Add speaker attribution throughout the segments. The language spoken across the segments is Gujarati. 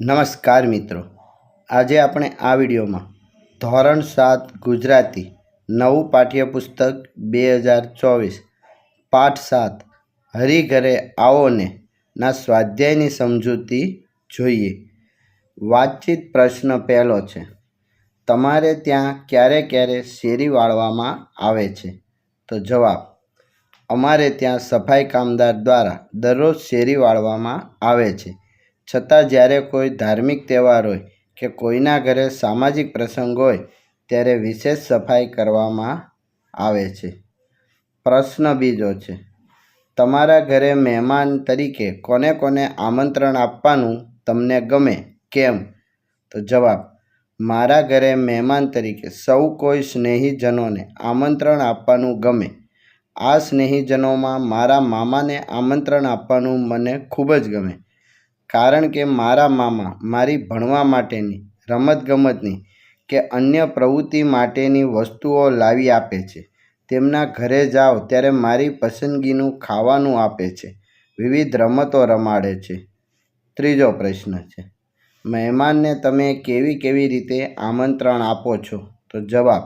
Speaker 1: નમસ્કાર મિત્રો. આજે આપણે આ વિડીયોમાં ધોરણ સાત ગુજરાતી નવું પાઠ્યપુસ્તક બે હજાર ચોવીસ પાઠ સાત હરિઘરે આવોને ના સ્વાધ્યાયની સમજૂતી જોઈએ. વાતચીત પ્રશ્ન પહેલો છે, તમારે ત્યાં ક્યારે ક્યારે શેરી વાળવામાં આવે છે? તો જવાબ, અમારે ત્યાં સફાઈ કામદાર દ્વારા દરરોજ શેરી વાળવામાં આવે છે. છતાં જ્યારે કોઈ ધાર્મિક તહેવાર હોય કે કોઈના ઘરે સામાજિક પ્રસંગ હોય, ત્યારે વિશેષ સફાઈ કરવામાં આવે છે. પ્રશ્ન બીજો છે, તમારા ઘરે મહેમાન તરીકે કોને કોને આમંત્રણ આપવાનું તમને ગમે, કેમ? તો જવાબ, મારા ઘરે મહેમાન તરીકે સૌ કોઈ સ્નેહીજનોને આમંત્રણ આપવાનું ગમે. આ સ્નેહીજનોમાં મારા મામાને આમંત્રણ આપવાનું મને ખૂબ જ ગમે. કારણ કે મારા મામા મારી ભણવા માટેની, રમતગમતની કે અન્ય પ્રવૃત્તિ માટેની વસ્તુઓ લાવી આપે છે. તેમના ઘરે જાઓ ત્યારે મારી પસંદગીનું ખાવાનું આપે છે. વિવિધ રમતો રમાડે છે. ત્રીજો પ્રશ્ન છે, મહેમાનને તમે કેવી કેવી રીતે આમંત્રણ આપો છો? તો જવાબ,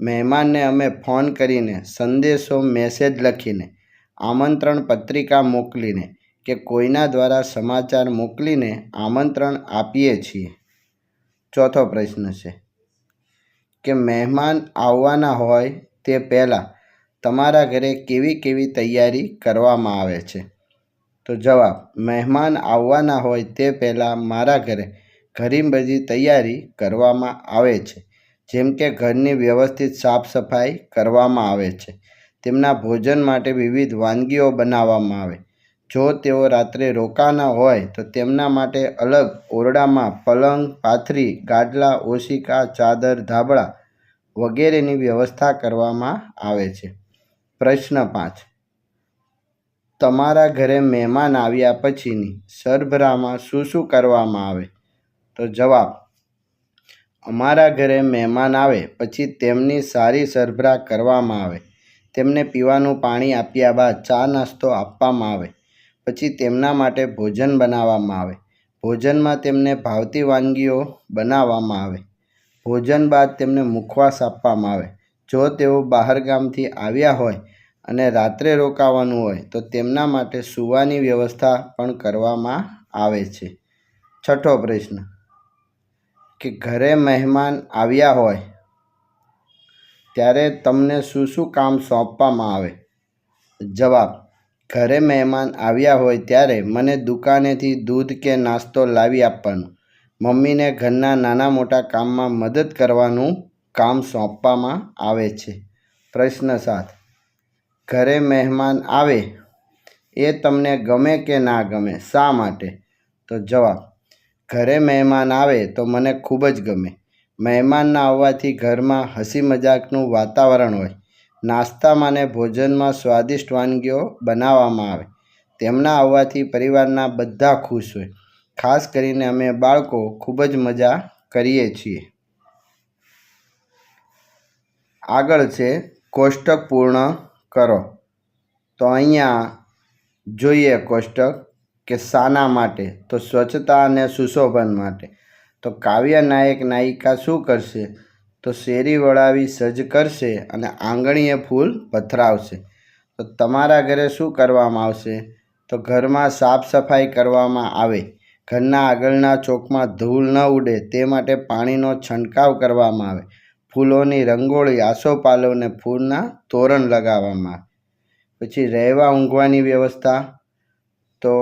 Speaker 1: મહેમાનને અમે ફોન કરીને સંદેશો, મેસેજ લખીને, આમંત્રણ પત્રિકા મોકલીને કે કોઈના દ્વારા સમાચાર મોકલીને આમંત્રણ આપીએ છીએ? ચોથો પ્રશ્ન છે કે મહેમાન આવવાના હોય તે પહેલાં તમારા ઘરે કેવી કેવી તૈયારી કરવામાં આવે છે? તો જવાબ, મહેમાન આવવાના હોય તે પહેલાં મારા ઘરે ઘણી બધી તૈયારી કરવામાં આવે છે, જેમ કે ઘરની વ્યવસ્થિત સાફ સફાઈ કરવામાં આવે છે, તેમના ભોજન માટે વિવિધ વાનગીઓ બનાવવામાં આવે જો તેઓ રાત્રે રોકાના હોય, તો તેમના માટે અલગ ઓરડામાં પલંગ, પાથરી ગાદલા ઓશિકા, ચાદર, ધાબળા વગેરેની વ્યવસ્થા કરવામાં આવે છે. પ્રશ્ન પાંચ. તમારા ઘરે મહેમાન આવ્યા પછીની સરભરામાં શું શું કરવામાં આવે? તો જવાબ, અમારા ઘરે મહેમાન આવે પછી તેમની સારી સરભરા કરવામાં આવે. તેમને પીવાનું પાણી આપ્યા બાદ ચા નાસ્તો આપવામાં આવે. પછી તેમના માટે ભોજન બનાવવામાં આવે. ભોજનમાં તેમને ભાવતી વાનગીઓ બનાવવામાં આવે. ભોજન બાદ તેમને મુખવાસ આપવામાં આવે. જો તેઓ બહારગામથી આવ્યા હોય અને રાત્રે રોકાવાનું હોય, તો તેમના માટે સૂવાની વ્યવસ્થા પણ કરવામાં આવે છે. છઠ્ઠો પ્રશ્ન. કે ઘરે મહેમાન આવ્યા હોય, ત્યારે તમને શું શું કામ સોંપવામાં આવે? જવાબ. ઘરે મહેમાન આવ્યા હોય ત્યારે મને દુકાનેથી દૂધ કે નાસ્તો લાવી આપવાનું. મમ્મીને ઘરના નાના મોટા કામમાં મદદ કરવાનું કામ સોંપવામાં આવે છે. પ્રશ્ન સાત. ઘરે મહેમાન આવે એ તમને ગમે કે ના ગમે? શા માટે? તો જવાબ. ઘરે મહેમાન આવે તો મને ખૂબ જ ગમે. મહેમાનના આવવાથી ઘરમાં હસી મજાકનું વાતાવરણ હોય. નાસ્તામાં અને ભોજનમાં સ્વાદિષ્ટ વાનગીઓ બનાવવામાં આવે. તેમના આવવાથી પરિવારના બધા ખુશ હોય. ખાસ કરીને અમે બાળકો ખૂબ જ મજા કરીએ છીએ. આગળ છે, કોષ્ટક પૂર્ણ કરો. તો અહીંયા જોઈએ કોષ્ટક કે શાના માટે, તો સ્વચ્છતા અને સુશોભન માટે. તો કાવ્ય નાયક નાયિકા શું કરશે? તો શેરી વળાવી સજ્જ કરશે અને આંગણીએ ફૂલ પથરાવશે. તો તમારા ઘરે શું કરવામાં આવશે? તો ઘરમાં સાફ સફાઈ કરવામાં આવે. ઘરના આગળના ચોકમાં ધૂળ ન ઉડે તે માટે પાણીનો છંટકાવ કરવામાં આવે. ફૂલોની રંગોળી આસોપાલવને ફૂલના તોરણ લગાવવામાં આવે. પછી રહેવા ઊંઘવાની વ્યવસ્થા. તો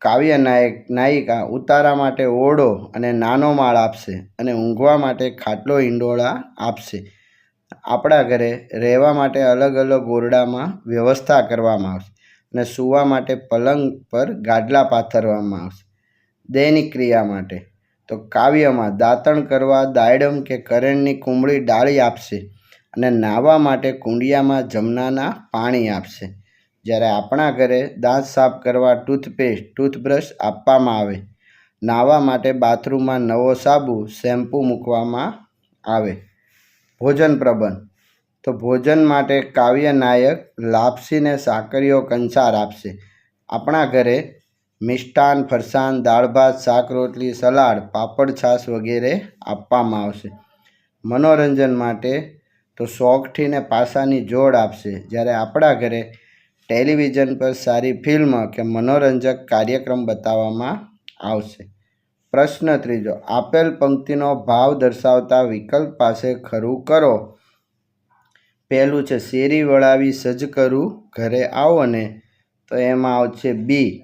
Speaker 1: કાવ્ય નાયક, નાયિકા ઉતારા માટે ઓરડો અને નાનો માળ આપશે અને ઊંઘવા માટે ખાટલો ઈંડોળા આપશે. આપણા ઘરે રહેવા માટે અલગ અલગ ઓરડામાં વ્યવસ્થા કરવામાં આવશે અને સૂવા માટે પલંગ પર ગાડલા પાથરવામાં આવશે. દૈનિક ક્રિયા માટે. તો કાવ્યમાં દાંતણ કરવા, દાયડમ કે કરેણની કુંબળી ડાળી આપશે અને નાહવા માટે કુંડિયામાં જમનાના પાણી આપશે. જ્યારે આપણા ઘરે દાંત સાફ કરવા ટૂથપેસ્ટ, ટૂથબ્રશ આપવામાં આવે નાહવા માટે બાથરૂમમાં નવો સાબુ, શેમ્પૂ મૂકવામાં આવે. ભોજન પ્રબંધ. તો ભોજન માટે કાવ્ય નાયક લાપસીને સાકરીઓ કંસાર આપશે. આપણા ઘરે મિષ્ટાન, ફરસાણ, દાળ ભાત, શાક રોટલી, સલાડ, પાપડ, છાશ વગેરે આપવામાં આવશે. મનોરંજન માટે તો શોખથી ને પાસાની જોડ આપશે. જ્યારે આપણા ઘરે ટેલિવિઝન પર સારી ફિલ્મ કે મનોરંજક કાર્યક્રમ બતાવવામાં આવશે. પ્રશ્ન ત્રીજો, આપેલ પંક્તિનો ભાવ દર્શાવતા વિકલ્પ પાસે ખરું કરો. પહેલું છે, શેરી વળાવી સજ્જ કરું, ઘરે આવો ને તો એમાં આવશે બી,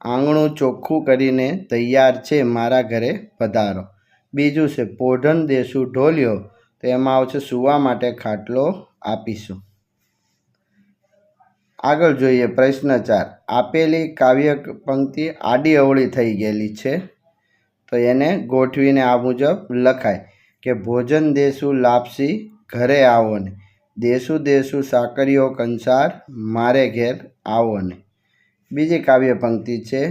Speaker 1: આંગણું ચોખ્ખું કરીને તૈયાર છે, મારા ઘરે પધારો. બીજું છે પોઢન દેશું ઢોલિયો, તો એમાં આવશે, સૂવા માટે ખાટલો આપીશું. આગળ જોઈએ પ્રશ્ન ચાર. આપેલી કાવ્ય પંક્તિ આડી અવળી થઈ ગયેલી છે, તો એને ગોઠવીને આ મુજબ લખાય કે, ભોજન દેશું લાપસી, ઘરે આવો ને દેશું દેશું સાકરીઓ કંસાર, મારે ઘેર આવો ને બીજી કાવ્ય પંક્તિ છે,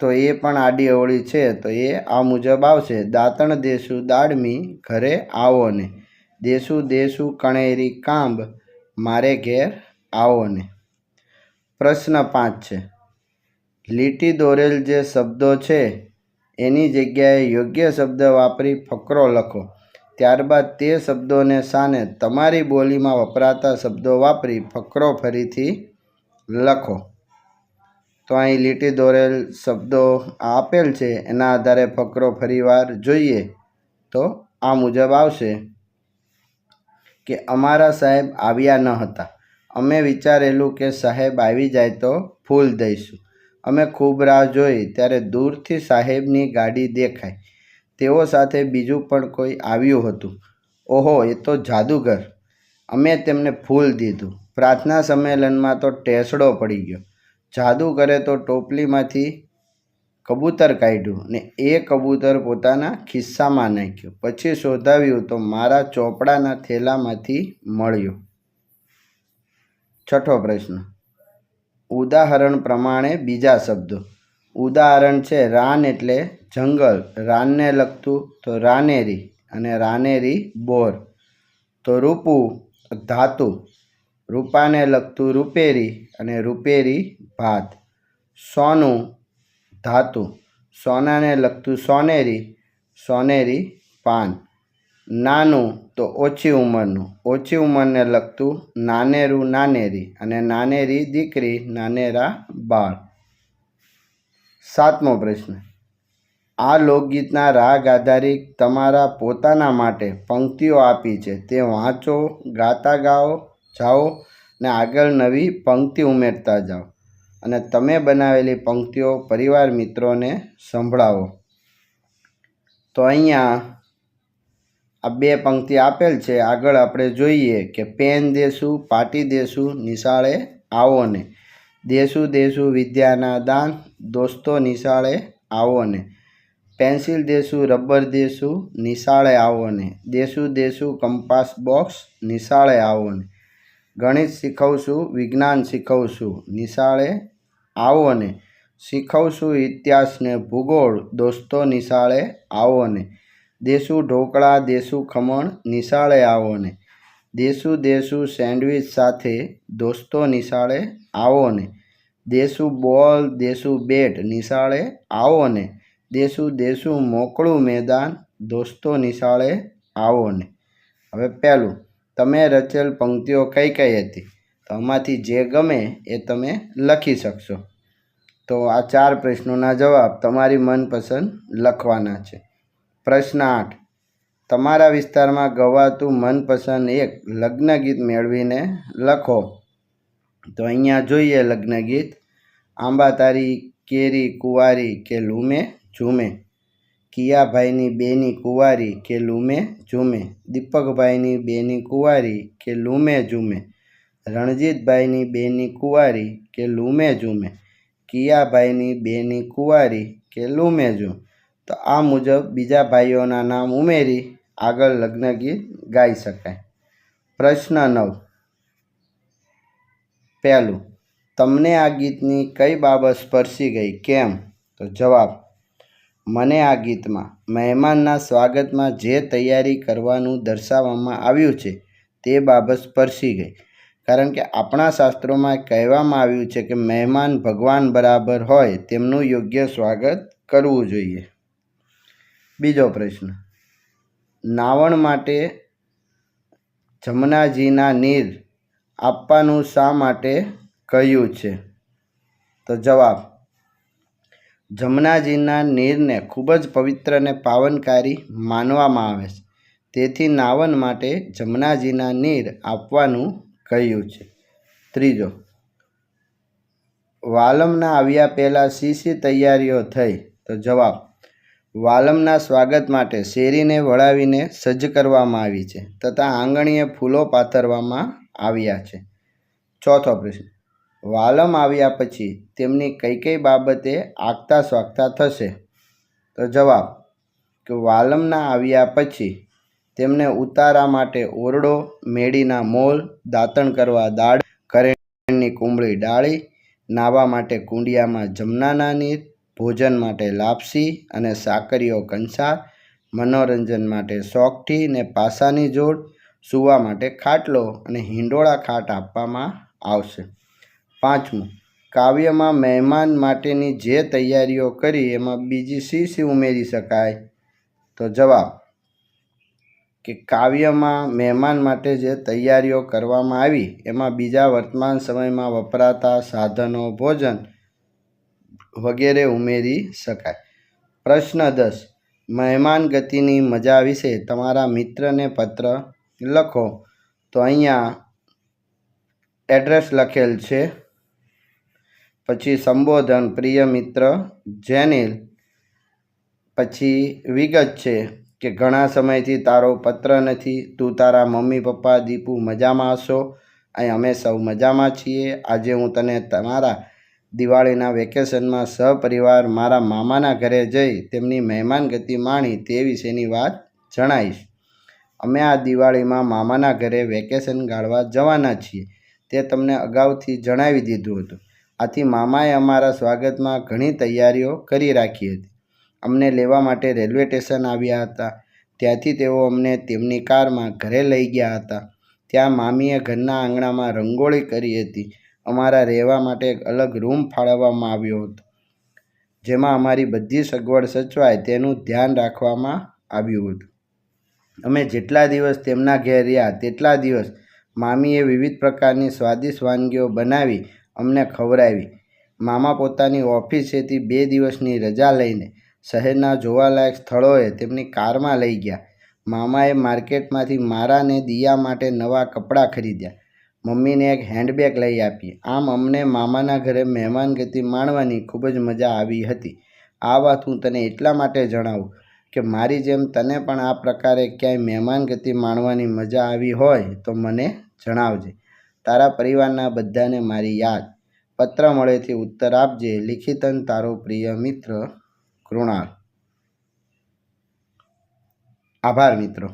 Speaker 1: તો એ પણ આડી અવળી છે, તો એ આ મુજબ આવશે. દાંતણ દેશું દાડમી, ઘરે આવો ને દેશું દેશું કણેરી કાંબ મારે ઘેર આવોને. પ્રશ્ન પાંચ છે. લીટી દોરેલ જે શબ્દો છે, એની જગ્યાએ યોગ્ય શબ્દ વાપરી ફકરો લખો. ત્યારબાદ તે શબ્દોને સાને તમારી બોલીમાં વપરાતા શબ્દો વાપરી ફકરો ફરીથી લખો. તો અહીં લીટી દોરેલ શબ્દો આપેલ છે, એના આધારે ફકરો ફરીવાર જોઈએ તો આ મુજબ આવશે. કે અમારા સાહેબ આવ્યા ન હતા. અમે વિચારેલું કે સાહેબ આવી જાય તો ફૂલ દઈશું. અમે ખૂબ રાહ જોઈ ત્યારે દૂરથી સાહેબની ગાડી દેખાય તેઓ સાથે બીજું પણ કોઈ આવ્યું હતું. ઓહો, એ તો જાદુગર. અમે તેમને ફૂલ દીધું. પ્રાર્થના સંમેલનમાં તો ટેસડો પડી ગયો. જાદુ કરે તો ટોપલીમાંથી કબૂતર કાઢ્યું ને એ કબૂતર પોતાના ખિસ્સામાં નાખ્યું. પછી શોધાવ્યું તો મારા ચોપડાના થેલામાંથી મળ્યું. છઠ્ઠો પ્રશ્ન. ઉદાહરણ પ્રમાણે બીજા શબ્દો. ઉદાહરણ છે રાન એટલે જંગલ. રાનને લગતું તો રાનેરી અને રાનેરી બોર. તો રૂપું ધાતુ. રૂપાને લગતું રૂપેરી અને રૂપેરી ભાત. સોનું ધાતુ, સોનાને લગતું સોનેરી સોનેરી પાન. નાનું તો ઓછી ઉંમરનું, ઓછી ઉંમરને લગતું નાનેરું નાનેરી અને નાનેરી દીકરી નાનેરા બાળ. સાતમો પ્રશ્ન. આ લોકગીતના રાગ આધારિત તમારા પોતાના માટે પંક્તિઓ આપી છે. તે વાંચો, ગાતા ગાઓ, જાઓ ને આગળ નવી પંક્તિ ઉમેરતા જાઓ. અને તમે બનાવેલી પંક્તિઓ પરિવાર મિત્રોને સંભળાવો. તો અહીંયા આ બે પંક્તિ આપેલ છે. આગળ આપણે જોઈએ કે પેન દેશું પાટી દેશું નિશાળે આવો ને. દેશું દેશું વિદ્યાના દાન, દોસ્તો નિશાળે આવો ને. પેન્સિલ દેશું રબર દેશું નિશાળે આવો ને. દેશું દેશું કંપાસ બોક્સ, નિશાળે આવો ને. ગણિત શીખવશું, વિજ્ઞાન શીખવશું, નિશાળે આવો ને શીખવશું ઇતિહાસને ભૂગોળ, દોસ્તો નિશાળે આવો ને દેશું ઢોકળા દેશું ખમણ, નિશાળે આવો ને દેશું દેશું સેન્ડવિચ સાથે દોસ્તો નિશાળે આવો ને દેશું બોલ દેશું બેટ નિશાળે આવો ને દેશું દેશું મોકળું મેદાન, દોસ્તો નિશાળે આવો ને હવે પહેલું, તમે રચેલ પંક્તિઓ કઈ કઈ હતી? તો આમાંથી જે ગમે એ તમે લખી શકશો. તો આ ચાર પ્રશ્નોના જવાબ તમારી મનપસંદ લખવાના છે. પ્રશ્ન આઠ. તમારા વિસ્તારમાં ગવાતું મનપસંદ એક લગ્ન ગીત મેળવીને લખો. તો અહીંયા જોઈએ લગ્ન ગીત આંબા તારી કેરી, કુંવારી કે લૂમે, ઝૂમે. કિયાભાઈની બેની કુંવારી કે લૂમે, ઝૂમે. દીપકભાઈની બેની કુંવારી કે લૂમે, ઝૂમે. રણજીતભાઈની બેની કુંવારી કે લૂમે, ઝૂમે. કિયાભાઈની બેની કુંવારી કે લૂમે તો આ મુજબ બીજા ભાઈઓના નામ ઉમેરી આગળ લગ્ન ગીત ગાઈ શકાય. પ્રશ્ન નવ. પહેલું, તમને આ ગીતની કઈ બાબત સ્પર્શી ગઈ? કેમ? તો જવાબ, મને આ ગીતમાં મહેમાનના સ્વાગતમાં જે તૈયારી કરવાનું દર્શાવવામાં આવ્યું છે તે બાબત સ્પર્શી ગઈ. કારણ કે આપણા શાસ્ત્રોમાં કહેવામાં આવ્યું છે કે મહેમાન ભગવાન બરાબર હોય તેમનું યોગ્ય સ્વાગત કરવું જોઈએ. બીજો પ્રશ્ન. નાવણ માટે જમનાજીના નીર આપવાનું શા માટે કહ્યું છે? તો જવાબ. જમનાજીના નીરને ખૂબ જ પવિત્ર અને પાવનકારી માનવામાં આવે છે. તેથી નાવન માટે જમનાજીના નીર આપવાનું કહ્યું છે. ત્રીજો, વાલમના આવ્યા પહેલાં શી શી તૈયારીઓ થઈ? તો જવાબ, વાલમના સ્વાગત માટે શેરીને વળાવીને સજ્જ કરવામાં આવી છે તથા આંગણીએ ફૂલો પાથરવામાં આવ્યા છે. ચોથો પ્રશ્ન, વાલમ આવ્યા પછી તેમની કઈ કઈ બાબતે આગતા સ્વાગતા થશે? તો જવાબ, કે વાલમના આવ્યા પછી તેમને ઉતારા માટે ઓરડો મેડીના મોલ, દાંતણ કરવા દાળ, કરેણની કુંબળી ડાળી, નાવા માટે કુંડિયામાં જમનાના નીર, ભોજન માટે લાપસી અને સાકરીઓ કંસાર, મનોરંજન માટે સોગઠી ને પાસાની જોડ, સૂવા માટે ખાટલો અને હિંડોળા ખાટ આપવામાં આવશે. પાંચમું, કાવ્યમાં મહેમાન માટેની જે તૈયારીઓ કરી એમાં બીજી શી શી ઉમેરી શકાય? તો જવાબ કે કાવ્યમાં મહેમાન માટે જે તૈયારીઓ કરવામાં આવી, એમાં બીજા વર્તમાન સમયમાં વપરાતા સાધનો, ભોજન વગેરે ઉમેરી શકાય. પ્રશ્ન દસ, મહેમાન ગતિની મજા વિશે તમારા મિત્રને પત્ર લખો. તો અહીંયા એડ્રેસ લખેલ છે. પછી સંબોધન, પ્રિય મિત્ર, જેનિલ. પછી વિગત છે. કે ઘણા સમયથી તારો પત્ર નથી. તું તારા મમ્મી, પપ્પા, દીપુ મજામાં હશો? અહીં અમે સૌ મજામાં છીએ. આજે હું તને તમારા દિવાળીના વેકેશનમાં સહપરિવાર મારા મામાના ઘરે જઈ તેમની મહેમાનગતિ માણી તે વિશેની વાત જણાવીશ. અમે આ દિવાળીમાં મામાના ઘરે વેકેશન ગાળવા જવાના છીએ. તે તમને અગાઉથી જણાવી દીધું હતું. આથી મામાએ અમારા સ્વાગતમાં ઘણી તૈયારીઓ કરી રાખી હતી. અમને લેવા માટે રેલવે સ્ટેશન આવ્યા હતા. ત્યાંથી તેઓ અમને તેમની કારમાં ઘરે લઈ ગયા હતા. ત્યાં મામીએ ઘરના આંગણામાં રંગોળી કરી હતી. અમારા રહેવા માટે એક અલગ રૂમ ફાળવવામાં આવ્યો હતો. જેમાં અમારી બધી સગવડ સચવાય તેનું ધ્યાન રાખવામાં આવ્યું હતું. અમે જેટલા દિવસ તેમના ઘેર રહ્યા તેટલા દિવસ મામીએ વિવિધ પ્રકારની સ્વાદિષ્ટ વાનગીઓ બનાવી અમને ખવડાવી. મામા પોતાની ઓફિસેથી બે દિવસની રજા લઈને શહેરના જોવાલાયક સ્થળોએ તેમની કારમાં લઈ ગયા. મામાએ માર્કેટમાંથી મારા ને દિયા માટે નવા કપડાં ખરીદ્યા. મમ્મીને એક હેન્ડબેગ લઈ આપી. આમ અમને મામાના ઘરે મહેમાનગતિ માણવાની ખૂબ જ મજા આવી હતી. આ વાત હું તને એટલા માટે જણાવું કે મારી જેમ તને પણ આ પ્રકારે ક્યાંય મહેમાનગતિ માણવાની મજા આવી હોય તો મને જણાવજે. તારા પરિવારના બધાને મારી યાદ. પત્ર મળેથી ઉત્તર આપજે. લિખિતન તારો પ્રિય મિત્ર કૃણાલ. આભાર મિત્રો.